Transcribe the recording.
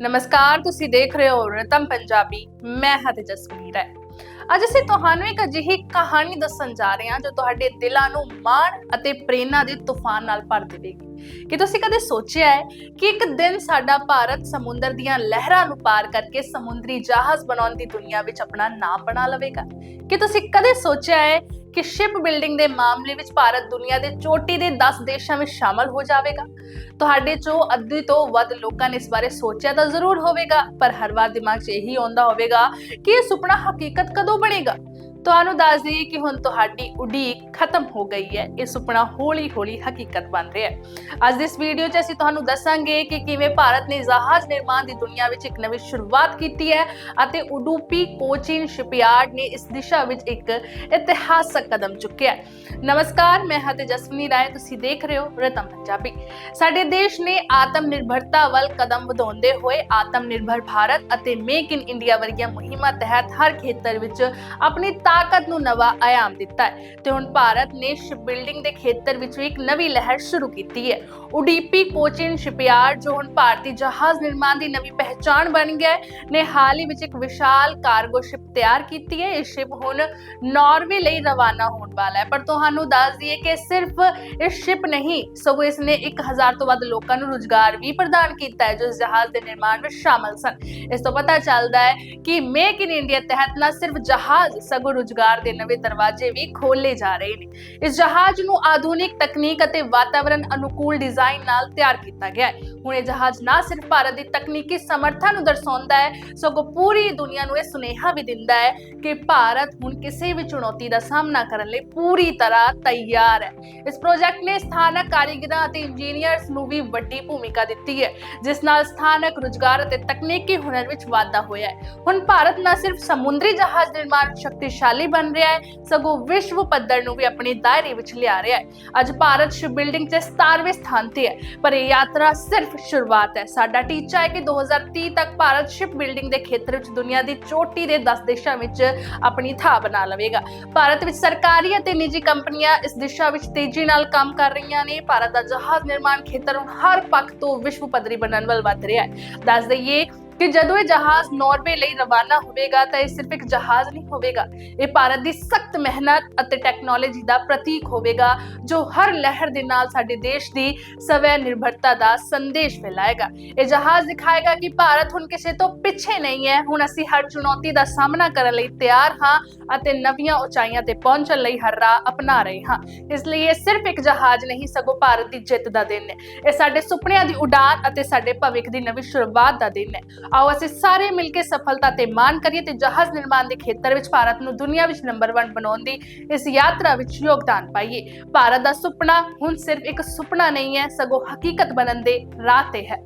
ਨਮਸਕਾਰ, ਤੁਸੀਂ ਦੇਖ ਰਹੇ ਹੋ ਰਤਮ ਪੰਜਾਬੀ, ਮੈਂ ਹਾਂ ਤੇਜਸਵੀਰ ਹੈ। ਅੱਜ ਅਸੀਂ ਤੁਹਾਨੂੰ ਇੱਕ ਅਜਿਹੀ ਕਹਾਣੀ ਦੱਸਣ ਜਾ ਰਹੇ ਹਾਂ ਜੋ ਤੁਹਾਡੇ ਦਿਲਾਂ ਨੂੰ ਮਾਣ ਅਤੇ ਪ੍ਰੇਰਣਾ ਦੇ ਤੂਫਾਨ ਨਾਲ ਭਰ ਦੇਵੇਗੀ। ਕਿ ਤੁਸੀਂ ਕਦੇ ਸੋਚਿਆ ਹੈ ਕਿ ਇੱਕ ਦਿਨ ਸਾਡਾ ਭਾਰਤ ਸਮੁੰਦਰ ਦੀਆਂ ਲਹਿਰਾਂ ਨੂੰ ਪਾਰ ਕਰਕੇ ਸਮੁੰਦਰੀ ਜਹਾਜ਼ ਬਣਾਉਣ ਦੀ ਦੁਨੀਆ ਵਿੱਚ ਆਪਣਾ ਨਾਮ ਬਣਾ ਲਵੇਗਾ? ਕਿ ਤੁਸੀਂ ਕਦੇ ਸੋਚਿਆ ਹੈ ਕਿ ਸ਼ਿਪ ਬਿਲਡਿੰਗ ਦੇ ਮਾਮਲੇ ਵਿੱਚ ਭਾਰਤ ਦੁਨੀਆ ਦੇ ਚੋਟੀ ਦੇ 10 ਦੇਸ਼ਾਂ ਵਿੱਚ ਸ਼ਾਮਲ ਹੋ ਜਾਵੇਗਾ। ਤੁਹਾਡੇ ਚੋਂ ਅੱਧੀ ਤੋਂ ਵੱਧ ਲੋਕਾਂ ਨੇ ਇਸ ਬਾਰੇ ਸੋਚਿਆ ਤਾਂ ਜ਼ਰੂਰ ਹੋਵੇਗਾ, ਪਰ ਹਰ ਵਾਰ ਦਿਮਾਗ 'ਚ ਇਹੀ ਆਉਂਦਾ ਹੋਵੇਗਾ ਕਿ ਇਹ ਸੁਪਨਾ ਹਕੀਕਤ ਕਦੋਂ ਬਣੇਗਾ? ਤੁਹਾਨੂੰ ਦੱਸ ਦਈਏ ਕਿ ਹੁਣ ਤੁਹਾਡੀ ਉਡੀਕ ਖਤਮ ਹੋ ਗਈ ਹੈ। ਇਹ ਸੁਪਨਾ ਹੌਲੀ-ਹੌਲੀ ਹਕੀਕਤ ਬਣ ਰਿਹਾ ਹੈ। ਅੱਜ ਦੀ ਇਸ ਵੀਡੀਓ 'ਚ ਅਸੀਂ ਤੁਹਾਨੂੰ ਦੱਸਾਂਗੇ ਕਿ ਕਿਵੇਂ ਭਾਰਤ ਨੇ ਜਹਾਜ਼ ਨਿਰਮਾਣ ਦੀ ਦੁਨੀਆ ਵਿੱਚ ਇੱਕ ਨਵੀਂ ਸ਼ੁਰੂਆਤ ਕੀਤੀ ਹੈ ਅਤੇ ਉਡੂਪੀ ਕੋਚਿਨ ਸ਼ਿਪਯਾਰਡ ਨੇ ਇਸ ਦਿਸ਼ਾ ਵਿੱਚ ਇੱਕ ਇਤਿਹਾਸਕ ਕਦਮ ਚੁੱਕਿਆ ਹੈ। ਨਮਸਕਾਰ, ਮੈਂ ਹਾਂ ਤੇਜਸਵਨੀ ਰਾਏ, ਤੁਸੀਂ ਦੇਖ ਰਹੇ ਹੋ ਰਤਨ ਪੰਜਾਬੀ। ਸਾਡੇ ਦੇਸ਼ ਨੇ ਆਤਮ ਨਿਰਭਰਤਾ ਵੱਲ ਕਦਮ ਵਧਾਉਂਦੇ ਹੋਏ ਆਤਮ ਨਿਰਭਰ ਭਾਰਤ ਅਤੇ ਮੇਕ ਇਨ ਇੰਡੀਆ ਵਰਗੀਆਂ ਮੁਹਿੰਮਾਂ ਤਹਿਤ ਹਰ ਖੇਤਰ ਵਿੱਚ ਆਪਣੀ ਤਾਕਤ ਨੂੰ ਨਵਾਂ ਆਯਾਮ ਦਿੱਤਾ ਹੈ। ਤੇ ਹੁਣ ਭਾਰਤ ਨੇ ਸ਼ਿਪ ਬਿਲਡਿੰਗ ਦੇ ਖੇਤਰ ਵਿੱਚ ਵੀ ਇੱਕ ਨਵੀਂ ਲਹਿਰ ਸ਼ੁਰੂ ਕੀਤੀ ਹੈ। ਉਡੀਪੀ, ਕੋਚਿਨ, ਸ਼ਿਪਯਾਰਡ, ਜੋ ਹੁਣ ਭਾਰਤੀ ਜਹਾਜ਼ ਨਿਰਮਾਣ ਦੀ ਨਵੀਂ ਪਹਿਚਾਣ ਬਣ ਗਿਆ ਹੈ, ਨੇ ਹਾਲ ਹੀ ਵਿੱਚ ਇੱਕ ਵਿਸ਼ਾਲ ਕਾਰਗੋ ਸ਼ਿਪ ਤਿਆਰ ਕੀਤੀ ਹੈ। ਇਹ ਸ਼ਿਪ ਹੁਣ ਨਾਰਵੇ ਲਈ ਰਵਾਨਾ ਹੋਣ ਵਾਲਾ ਹੈ। ਪਰ ਤੁਹਾਨੂੰ ਦੱਸ ਦਈਏ ਕਿ ਸਿਰਫ ਇਸ ਸ਼ਿਪ ਨਹੀਂ, ਸਗੋਂ ਇਸ ਨੇ 1000 ਤੋਂ ਵੱਧ ਲੋਕਾਂ ਨੂੰ ਰੁਜ਼ਗਾਰ ਵੀ ਪ੍ਰਦਾਨ ਕੀਤਾ ਹੈ, ਜੋ ਇਸ ਜਹਾਜ਼ ਦੇ ਨਿਰਮਾਣ ਵਿੱਚ ਸ਼ਾਮਲ ਸਨ। ਇਸ ਤੋਂ ਪਤਾ ਚੱਲਦਾ ਹੈ ਕਿ ਮੇਕ ਇਨ ਇੰਡੀਆ ਤਹਿਤ ਨਾ ਸਿਰਫ ਜਹਾਜ਼, ਸਗੋਂ ਰੁਜ਼ਗਾਰ ਦੇ ਨਵੇਂ ਦਰਵਾਜ਼ੇ ਵੀ ਖੋਲੇ ਜਾ ਰਹੇ ਨੇ। ਇਸ ਜਹਾਜ਼ ਨੂੰ ਆਧੁਨਿਕ ਤਕਨੀਕ ਅਤੇ ਵਾਤਾਵਰਣ ਅਨੁਕੂਲ ਡਿਜ਼ਾਈਨ ਨਾਲ ਤਿਆਰ ਕੀਤਾ ਗਿਆ ਹੈ। ਹੁਣ ਇਹ ਜਹਾਜ਼ ਨਾ ਸਿਰਫ ਭਾਰਤ ਦੀ ਤਕਨੀਕੀ ਸਮਰੱਥਾ ਨੂੰ ਦਰਸਾਉਂਦਾ ਹੈ, ਸਗੋਂ ਪੂਰੀ ਦੁਨੀਆ ਨੂੰ ਇਹ ਸੁਨੇਹਾ ਵੀ ਦਿੰਦਾ ਹੈ ਕਿ ਭਾਰਤ ਹੁਣ ਕਿਸੇ ਵੀ ਚੁਣੌਤੀ ਦਾ ਸਾਹਮਣਾ ਕਰਨ ਲਈ ਪੂਰੀ ਤਰ੍ਹਾਂ ਤਿਆਰ ਹੈ। ਇਸ ਪ੍ਰੋਜੈਕਟ ਨੇ ਸਥਾਨਕ ਕਾਰੀਗਰਾਂ ਅਤੇ ਇੰਜੀਨੀਅਰਸ ਨੂੰ ਵੀ ਵੱਡੀ ਭੂਮਿਕਾ ਦਿੱਤੀ ਹੈ, ਜਿਸ ਨਾਲ ਸਥਾਨਕ ਰੁਜ਼ਗਾਰ ਅਤੇ ਤਕਨੀਕੀ ਹੁਨਰ ਵਿੱਚ ਵਾਧਾ ਹੋਇਆ ਹੈ। ਹੁਣ ਭਾਰਤ ਨਾ ਸਿਰਫ ਸਮੁੰਦਰੀ ਜਹਾਜ਼ ਨਿਰਮਾਣ ਸ਼ਕਤੀਸ਼ਾਲੀ ਸ਼ਕਤੀਸ਼ਾਲੀ ਬਣ ਰਿਹਾ ਹੈ, ਸਗੋਂ ਵਿਸ਼ਵ ਪੱਧਰ ਨੂੰ ਵੀ ਆਪਣੇ ਦਾਇਰੇ ਵਿੱਚ ਲਿਆ ਰਿਹਾ ਹੈ। ਅੱਜ ਭਾਰਤ ਸ਼ਿਪ ਬਿਲਡਿੰਗ 'ਚ 17ਵੇਂ ਸਥਾਨ ਤੇ ਹੈ, ਪਰ ਇਹ ਯਾਤਰਾ ਸਿਰਫ ਸ਼ੁਰੂਆਤ ਹੈ। ਸਾਡਾ ਟੀਚਾ ਹੈ ਕਿ 2030 ਤੱਕ ਭਾਰਤ ਸ਼ਿਪ ਬਿਲਡਿੰਗ ਦੇ ਖੇਤਰ ਵਿੱਚ ਦੁਨੀਆ ਦੀ ਚੋਟੀ ਦੇ 10 ਦੇਸ਼ਾਂ ਵਿੱਚ ਆਪਣੀ ਥਾਂ ਬਣਾ ਲਵੇਗਾ। ਭਾਰਤ ਵਿੱਚ ਸਰਕਾਰੀ ਅਤੇ ਨਿੱਜੀ ਕੰਪਨੀਆਂ ਇਸ ਦਿਸ਼ਾ ਵਿੱਚ ਤੇਜ਼ੀ ਨਾਲ ਕੰਮ ਕਰ ਰਹੀਆਂ ਨੇ। ਭਾਰਤ ਦਾ ਜਹਾਜ਼ ਨਿਰਮਾਣ ਖੇਤਰ ਹੁਣ ਹਰ ਪੱਖ ਤੋਂ ਵਿਸ਼ਵ ਪੱਧਰੀ ਬਣਨ ਵੱਲ ਵੱਧ ਰਿਹਾ ਹੈ। ਦੱਸ ਦਈਏ ਕਿ ਜਦੋਂ ਇਹ ਜਹਾਜ਼ ਨਾਰਵੇ ਲਈ ਰਵਾਨਾ ਹੋਵੇਗਾ ਤਾਂ ਇਹ ਸਿਰਫ ਇੱਕ ਜਹਾਜ਼ ਨਹੀਂ ਹੋਵੇਗਾ, ਇਹ ਭਾਰਤ ਦੀ ਸਖਤ ਮਿਹਨਤ ਅਤੇ ਟੈਕਨੋਲੋਜੀ ਦਾ ਪ੍ਰਤੀਕ ਹੋਵੇਗਾ, ਜੋ ਹਰ ਲਹਿਰ ਦੇ ਨਾਲ ਸਾਡੇ ਦੇਸ਼ ਦੀ ਸਵੈ ਨਿਰਭਰਤਾ ਦਾ ਸੰਦੇਸ਼ ਫੈਲਾਏਗਾ। ਇਹ ਜਹਾਜ਼ ਦਿਖਾਏਗਾ ਕਿ ਭਾਰਤ ਹੁਣ ਕਿਸੇ ਤੋਂ ਪਿੱਛੇ ਨਹੀਂ ਹੈ। ਹੁਣ ਅਸੀਂ ਹਰ ਚੁਣੌਤੀ ਦਾ ਸਾਹਮਣਾ ਕਰਨ ਲਈ ਤਿਆਰ ਹਾਂ ਅਤੇ ਨਵੀਆਂ ਉਚਾਈਆਂ ਤੇ ਪਹੁੰਚਣ ਲਈ ਹਰ ਰਾਹ ਅਪਣਾ ਰਹੇ ਹਾਂ। ਇਸ ਲਈ ਇਹ ਸਿਰਫ ਇੱਕ ਜਹਾਜ਼ ਨਹੀਂ, ਸਗੋਂ ਭਾਰਤ ਦੀ ਜਿੱਤ ਦਾ ਦਿਨ ਹੈ। ਇਹ ਸਾਡੇ ਸੁਪਨਿਆਂ ਦੀ ਉਡਾਨ ਅਤੇ ਸਾਡੇ ਭਵਿੱਖ ਦੀ ਨਵੀਂ ਸ਼ੁਰੂਆਤ ਦਾ ਦਿਨ ਹੈ। ਆਓ ਅਸੀਂ ਸਾਰੇ ਮਿਲ ਕੇ ਸਫਲਤਾ ਤੇ ਮਾਣ ਕਰੀਏ ਤੇ ਜਹਾਜ਼ ਨਿਰਮਾਣ ਦੇ ਖੇਤਰ ਵਿੱਚ ਭਾਰਤ ਨੂੰ ਦੁਨੀਆ ਵਿੱਚ ਨੰਬਰ 1 ਬਣਾਉਣ ਦੀ ਇਸ ਯਾਤਰਾ ਵਿੱਚ ਯੋਗਦਾਨ ਪਾਈਏ। ਭਾਰਤ ਦਾ ਸੁਪਨਾ ਹੁਣ ਸਿਰਫ ਇੱਕ ਸੁਪਨਾ ਨਹੀਂ ਹੈ, ਸਗੋਂ ਹਕੀਕਤ ਬਣਨ ਦੇ ਰਾਹ ਤੇ ਹੈ।